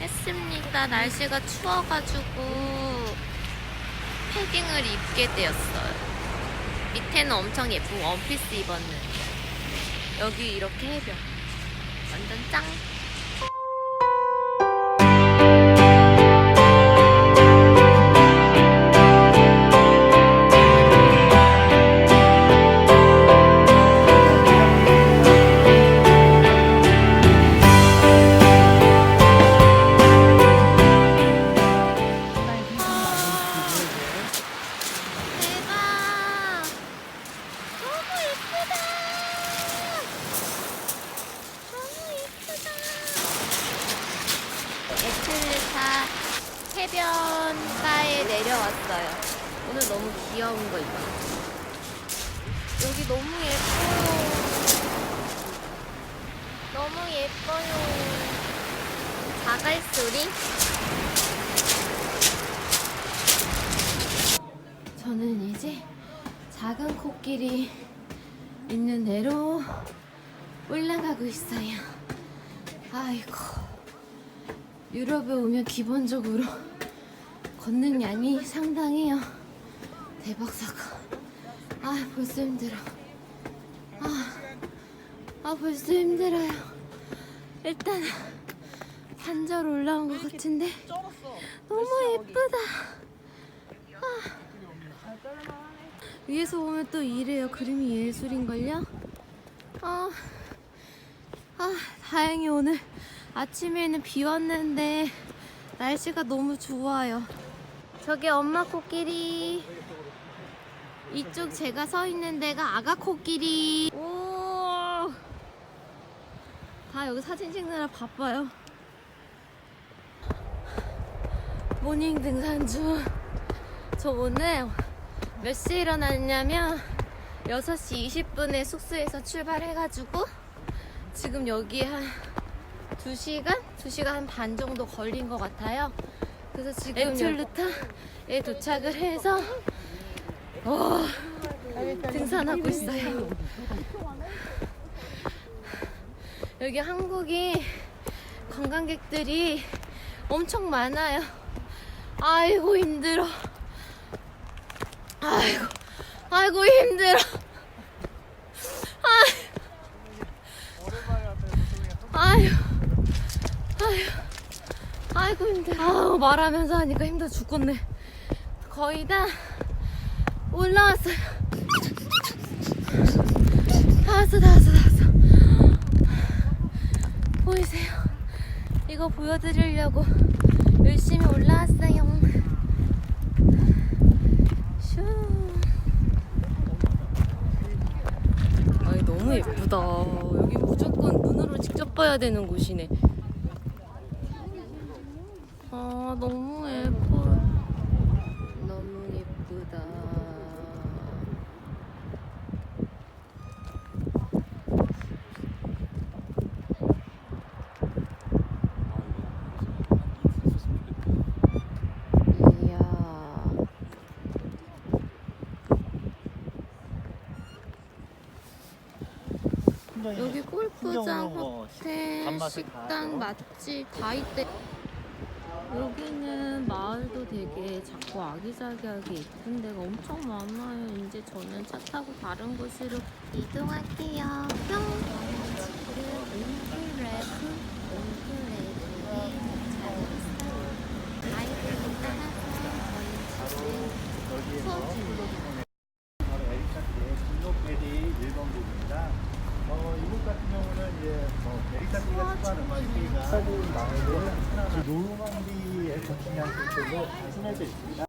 했습니다. 날씨가 추워가지고 패딩을 입게 되었어요. 밑에는 엄청 예쁜 원피스 입었는데 여기 이렇게 해변 완전 짱. 해변가에 내려왔어요. 오늘 너무 귀여운 거 있죠? 여기 너무 예뻐요. 너무 예뻐요. 자갈 소리? 저는 이제 작은 코끼리 있는 데로 올라가고 있어요. 아이고. 유럽에 오면 기본적으로 걷는 양이 상당해요. 대박 사건. 아, 벌써 힘들어. 아, 아 벌써 힘들어요. 일단 반절 올라온 것 같은데 너무 예쁘다. 위에서 보면 또 이래요. 그림이 예술인걸요? 아, 아, 다행히 오늘 아침에는 비 왔는데 날씨가 너무 좋아요. 저기 엄마 코끼리. 이쪽 제가 서 있는 데가 아가 코끼리. 오! 다 여기 사진 찍느라 바빠요. 모닝 등산 중. 저 오늘 몇 시에 일어났냐면 6시 20분에 숙소에서 출발해가지고 지금 여기 한 2시간? 2시간 한반 정도 걸린 것 같아요. 그래서 지금 에툴루타에 도착을 해서 어, 등산하고 있어요. 여기 한국이 관광객들이 엄청 많아요. 아이고 힘들어. 아이고, 아이고 힘들어. 아이고, 아이고, 아이고 힘들어. 아우 말하면서 하니까 힘들어 죽겠네. 거의 다 올라왔어요. 다 왔어, 다 왔어, 다 왔어. 보이세요? 이거 보여드리려고 열심히 올라왔어요. 슈. 아니 너무 예쁘다. 여기 무조건 눈으로 직접 봐야 되는 곳이네. 아 너무 예뻐. 너무 예쁘다. 이야. 여기 골프장, 호텔, 식당. 맛집 다 있대. 여기는 마을도 되게 작고 아기자기하게 예쁜 데가 엄청 많아요. 이제 저는 차 타고 다른 곳으로 이동할게요. 뿅! 지금 웅글레드, 웅글레드에 도착했어요. 가이드를 따라서 저희 여기에서 수업. 바로 에리카트의 블록베리 1번국입니다. 어, 이곳 같은 경우는 이제 뭐 에리카트가 추구하는 음식이가 사진 하나하나 노르망디의 전통한 곳들로 잘 소개되어 있습니다.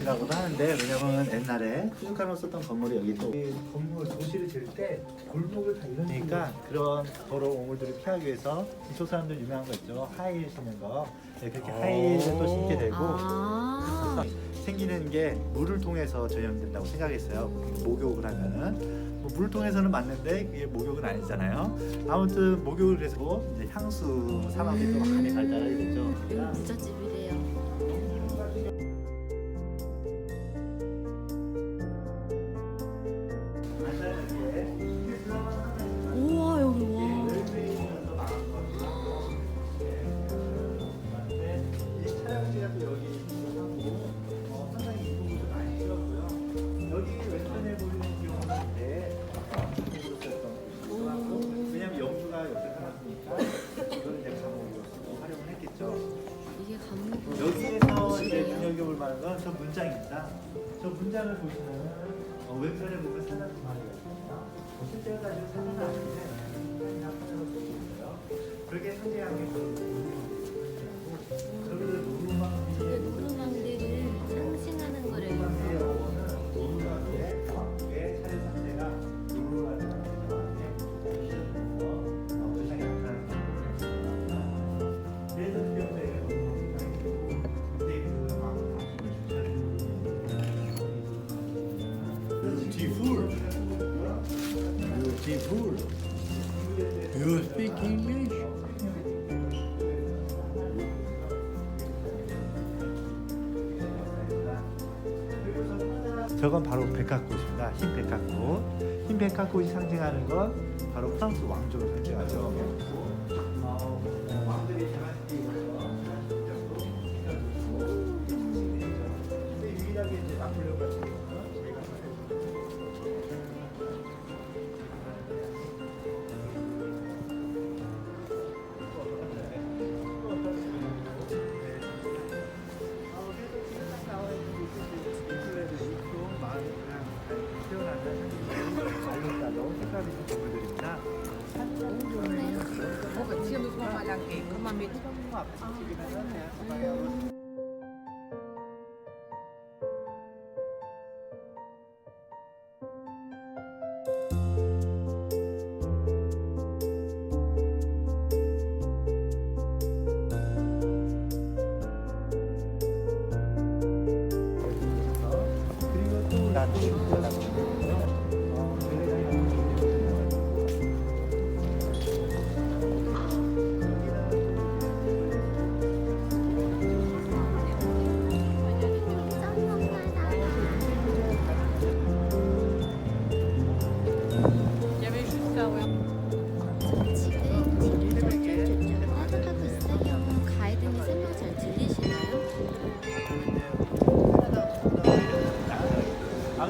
이라고도 하는데 왜냐면 옛날에 수족관으로 썼던 건물이 여기 또 이 건물 도시를 지을 때 골목을 다 이러니까 그런 더러운 오물들을 피하기 위해서 이쪽 사람들 유명한 거 있죠. 하이힐 신는 거. 네, 그렇게 하이힐을 또 신게 되고. 아, 생기는 게 물을 통해서 전염된다고 생각했어요. 목욕을 하면은. 뭐 물을 통해서는 맞는데 그게 목욕은 아니잖아요. 아무튼 목욕을 그래서 이제 향수 사막이 또 많이 발달하게 됐죠. 여기 부잣집이래 여기에서 이제 눈여겨볼 만한 건 저 문장입니다. 저 문장을 보시면은 어, 왼편에 보면 사전 두 마리가 있습니다. 뭐 실제로 가지고 사전은 아닌데 사전이나 사전을 보고 있어요. 그렇게 게 저기는 근데 노루망 Beautiful. You speak English? 저건 바로 백합꽃입니다. 흰 백합꽃. 흰 백합꽃이 상징하는 건 바로 프랑스 왕족을 상징하죠. 누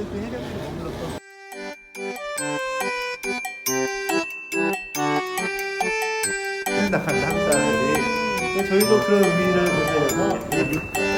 그 해병들이 머물렀던 나간다 한국 사람들이 근데 저희도 그런 의미를 보면서